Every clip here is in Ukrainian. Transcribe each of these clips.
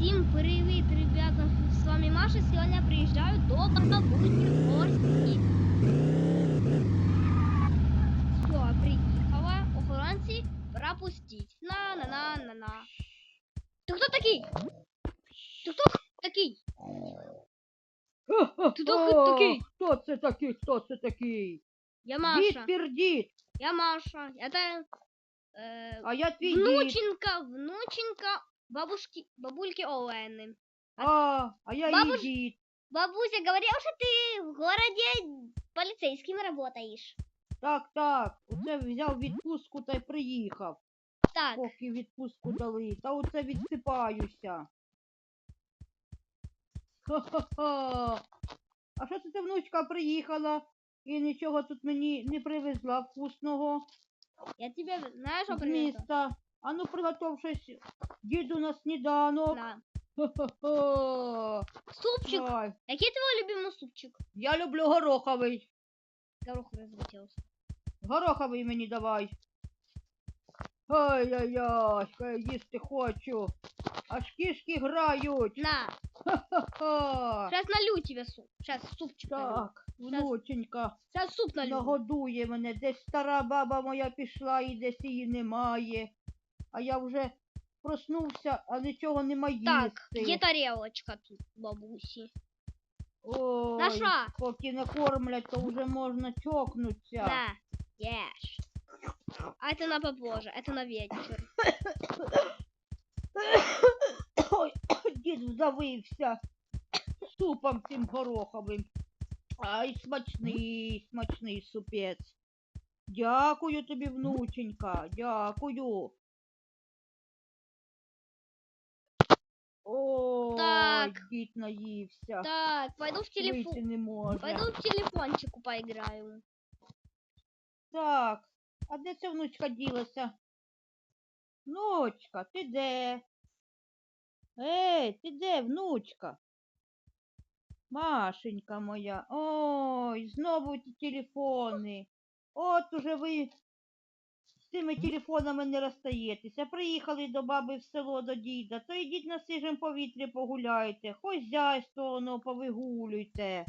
Всім привіт, ребята! З вами Маша. Сьогодні приїжджаю до бабусі гості. Все, приїхала. Охоронці пропустіть. На на на на на. Ти хто такий? Ти хто такий? Ти хто такий? Хто це такий? Хто це такий? Я Маша. пердід, Я Маша. Это е, а я твій дід. внученька, внученька бабушки, бабульки Олени. А, а я Бабуш- її. Бабуся говорила, что ты в городе полицейским работаешь. Так, так. Оце взяв відпустку та й приїхав. Так, Поки відпустку дали. Та оце відсипаюся. Ха-ха-ха. А що це ти, внучка, приїхала і нічого тут мені не привезла вкусного я тебе знаешь, что з привезла? А ну приготов щось діду на сніданок. Ха-ха-ха. Супчик. Ай, Який твой любимый супчик? Я люблю гороховий. Горох разлетелся. Гороховий мені давай. Ай-яй-яй, я їсти хочу. Аж кішки грають. На, Ха-ха. сейчас налью тебе суп. Сейчас супчик. Так, внученька, Сейчас суп налью. нагодує мене. Десь стара баба моя пішла і десь її немає. А я вже проснувся, а нічого нема їсти. Так, где тарелочка тут, бабуси? Ой, Наша. поки не кормлять, то вже можна чокнутися. На, ешь. А это на попозже, это на вечер. Ой, дід вдавився супом цим гороховим. Ай, смачний, смачний супець. Дякую тобі, внученька, дякую. Так. дід наївся. Так, пойду в Вийти телефон. не може. Пойду в телефончику поиграю. Так, а де ця внучка ділася? Внучка, ти де? Ей, ти де, внучка? Машенька моя. Ой, знову ті телефони. От уже ви з цими телефонами не розстаєтеся. Приїхали до баби в село до діда, то йдіть на свіжем повітрі погуляйте, хозяйство воно повигулюйте.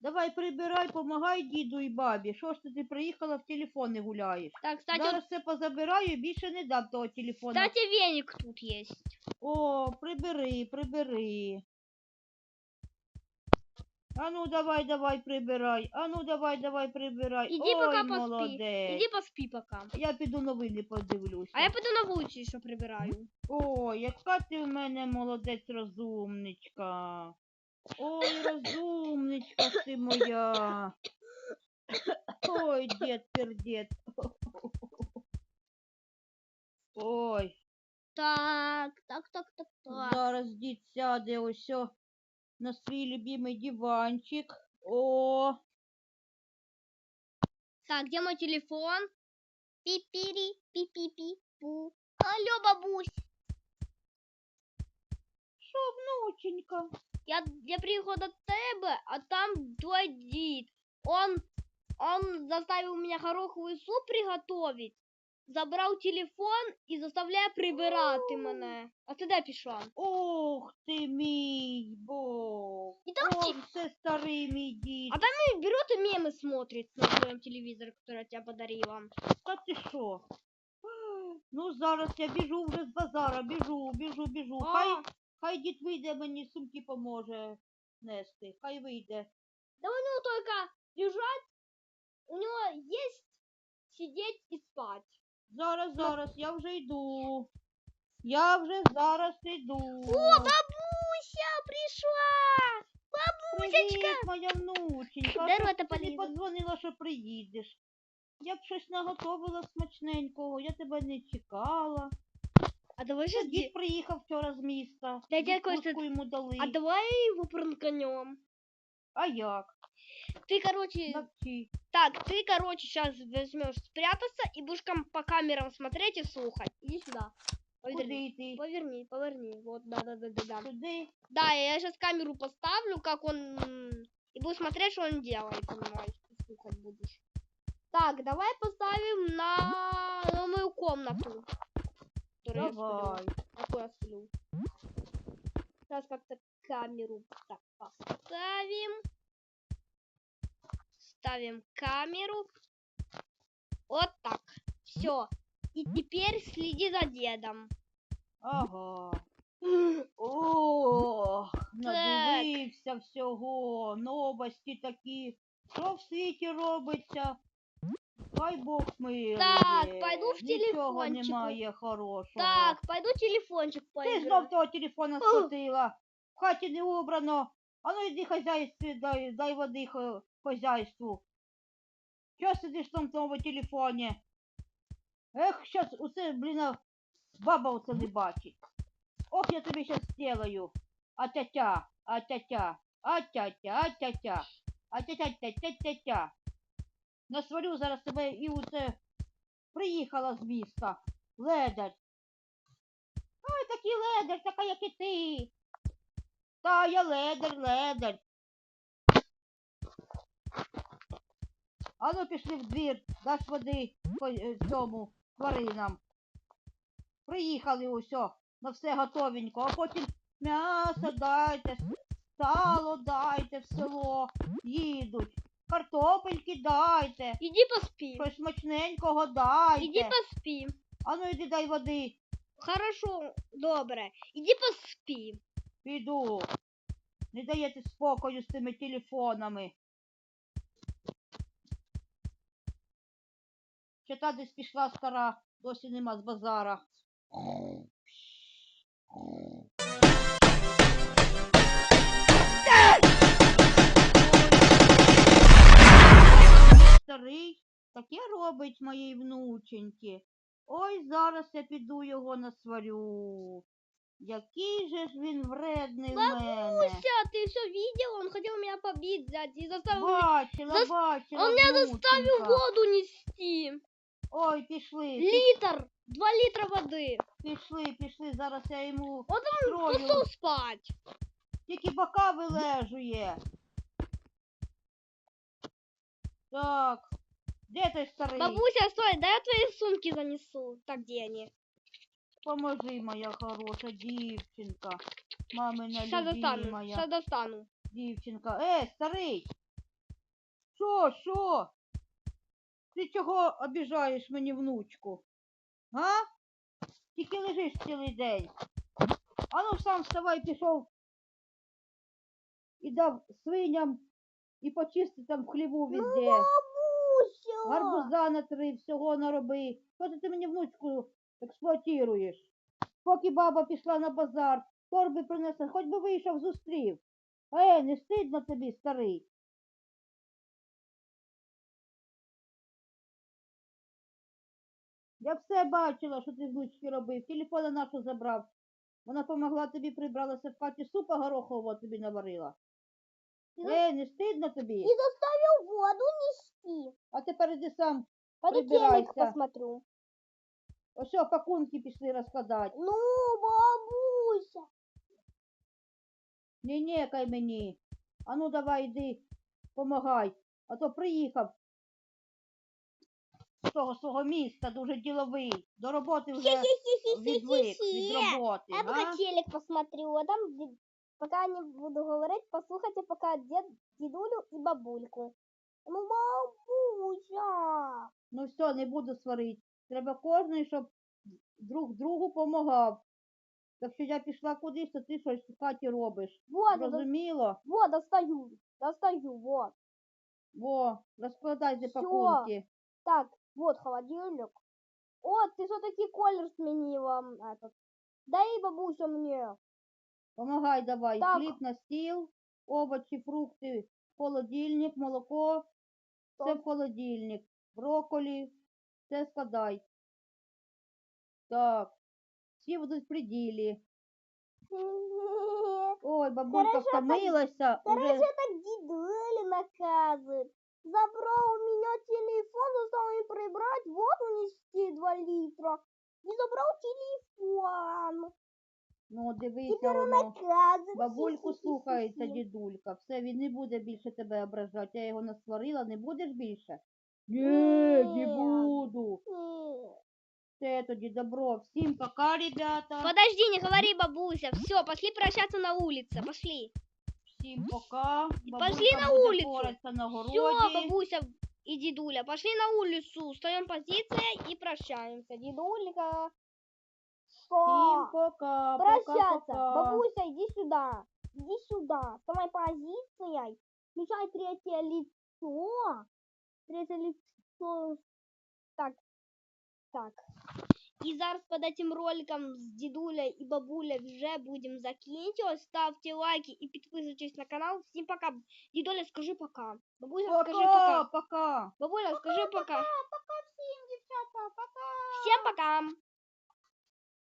Давай прибирай, помагай діду і бабі. Що ж ти, ти приїхала в телефони гуляєш? Так, кстати, Зараз все позабираю більше не дам того телефона. кстати, веник тут есть. О, прибери, прибери. А ну давай, давай, прибирай. А ну давай, давай, прибирай. Иди Ой, пока поспи. молодець. Иди поспи пока. Я піду новини подивлюся. А я пойду на вулицю еще прибираю. Ой, яка ти в мене молодець розумничка. Ой, розумничка ти моя. Ой, дід пердід. Ой, Так, так, так, так, так. зараз дід сяде ось на свій любимий диванчик. О, Так, где мой телефон? Пипири, пи-пи-пи-пу. Алло, бабусь. що, внученька? Я, я приехал до тебе, а там твой дед. Он, он заставил меня гороховый суп приготовить Забрал телефон и заставляє прибирати мене. А ти де пішла? Ох ти мій Бог. І там ті- Ох, це старий мій дід. А там и берет и мемы смотрит на своем телевизоре, который я тебе подарила. Та ти що? Ну зараз я біжу вже з базара, біжу, біжу, біжу. А. Хай, хай дід вийде, мені сумки поможе нести. Хай вийде. Да у него только лежать, у него есть сидеть и спать. Зараз, зараз, я вже йду. Я вже зараз йду. О, бабуся пришла! Бабусечка! Привіт, моя внученька. Де Що рота ти полізла? подзвонила, що приїдеш. Я б щось наготовила смачненького, я тебе не чекала. А давай же дід приїхав вчора з міста. Та Відпустку йому дали. А давай его пранканем. А як? Ты, короче, Навчи. так, ты, короче, сейчас возьмешь спрятаться и будешь по камерам смотреть и слухать. Иди сюда. Поверни, йти? поверни, поверни. Вот, да, да, да, да, да. Сюди. Да, я сейчас камеру поставлю, как он... И буду смотреть, что он делает, понимаешь? Слухать будешь. Так, давай поставим на, на мою комнату. Давай. Такой я сплю. Сейчас как-то камеру так поставим Ставим камеру. Вот так. Все. И теперь следи за дедом. Ага. Ох, надивився всього, новості такі. Що в світі робиться? Хай Бог милує. Так, пойду в Нічого телефончику. немає хорошого. Так, пойду телефончик Ти поиграю. знов того телефона схватила. В хаті не убрано. А ну йди хазяйстві, дай, дай води хо- хазяйству. Чого сидиш там в тому телефоні? Ех, щас усе, блін, баба оце не бачить. Ох, я тобі щас сделаю. А-тя-тя, а-тя-тя, а-тя-тя, а-тя-тя, а-тя-тя-тя-тя-тя-тя. Насварю зараз тебе і оце приїхала з міста. Ледар. Ой, такий ледар, така як і ти. Та я ледар, ледар. А ну пішли в двір, даш води по- е, цьому тваринам. Приїхали усьо, на все готовенько, а потім м'ясо дайте, сало дайте в село, їдуть. Картопельки дайте, Иди поспи. щось смачненького дайте. Иди поспи. А ну йди дай води. Хорошо, добре. Иди поспи. Піду. Не даєте спокою з тими телефонами. Ще та десь пішла стара, досі нема з базара. Старий таке робить моїй внученьки. Ой, зараз я піду його насварю. Який же ж він вредний в мене. Буся, ты все видела? Он хотел меня побить, взять и заставил... меня- Бачила, зас- бачила. Он меня заставил внученька. воду нести. Ой, пішли, пі- Литр. Два литра воды. пішли, пішли. Зараз я йому Он там строю. пошел спать. Тільки бока вилежує. Так. Де той старий? Бабуся, стой, дай я твои сумки занесу. Так, где они? Поможи, моя хороша дівчинка. Мамина Сейчас достану, любимая. сейчас достану. Дівчинка. Е, старий. Що, що? Ти чого обіжаєш мені внучку? А? Тільки лежиш цілий день. Ану сам вставай, пішов. І дав свиням і почисти там в хліву везде. Бабуся! Гарбуза на три, всього нароби. Що ти, ти мені внучку експлуатуєш? Поки баба пішла на базар, торби принесла, хоч би вийшов, зустрів. Е, не стидно тобі, старий. Я все бачила, що ти внучки робив. Телефона нашу забрав. Вона помогла тобі, прибралася в хаті, супа горохового тобі наварила. Е, не стидно тобі? И заставил воду нести. А тепер іди сам. Пойду Прибирайся. посмотрю. Ось пакунки пішли розкладати. Ну, бабуся. Не некай мені. А ну давай йди, помагай. А то приїхав з того свого міста, дуже діловий. До роботи вже відвик від роботи. Я пока А? телек посмотрю, а там, пока не буду говорить, послухайте пока дед, дедулю и бабульку. Ну, бабуся. Ну все, не буду сварити. Треба кожен, щоб друг другу помагав. Якщо я пішла кудись, то ти щось в хаті робиш. Вот, до- Зрозуміло? вот, достаю, достаю, вот. Во, розкладайте Всё. пакунки. Так, вот холодильник. О, ты все-таки колер сменила м, этот. Дай бабуся мне. Помагай давай. Так. Хліб на стіл, овочі, фрукти, в холодильник, молоко, все Так. в холодильник. Брокколі, все складай. Так. Всі будуть в приділі. Ой, бабулька Хорошо, втомилася. Короче, Уже... так дедули наказывает. Забрал у меня телефон, заставил меня прибрать, вот унести 2 литра. И забрал телефон. Ну, дивися, воно. Бабульку слухається дідулька. Все, він не буде більше тебе ображати. Я його насварила, не будеш більше? Ні, Ні. не буду. Нет. Все тоді добро. Всім пока, ребята. Подожди, не говори, бабуся. Все, пошли прощаться на улице. Пошли. Всім пока. Пошли Бабулька на буде улицу. пораться на Все, городі. бабуся и дедуля, пошли на улицу, встаем позиция и прощаемся. Дедулька. Всім пока. Прощаться. Пока, пока. Бабуся, иди сюда. Иди сюда. Вставай позицией. Включай третье лицо. Третье лицо. Так. Так. І зараз під этим роликом з дідуля і бабуля вже будемо закінчувати. Ставте лайки і підписуйтесь на канал. Всім пока. Дідуля, скажи пока. Бабуля, скажи Пока, пока. пока. Бабуля, скажи пока. Пока всім, дівчата, пока. Всем пока.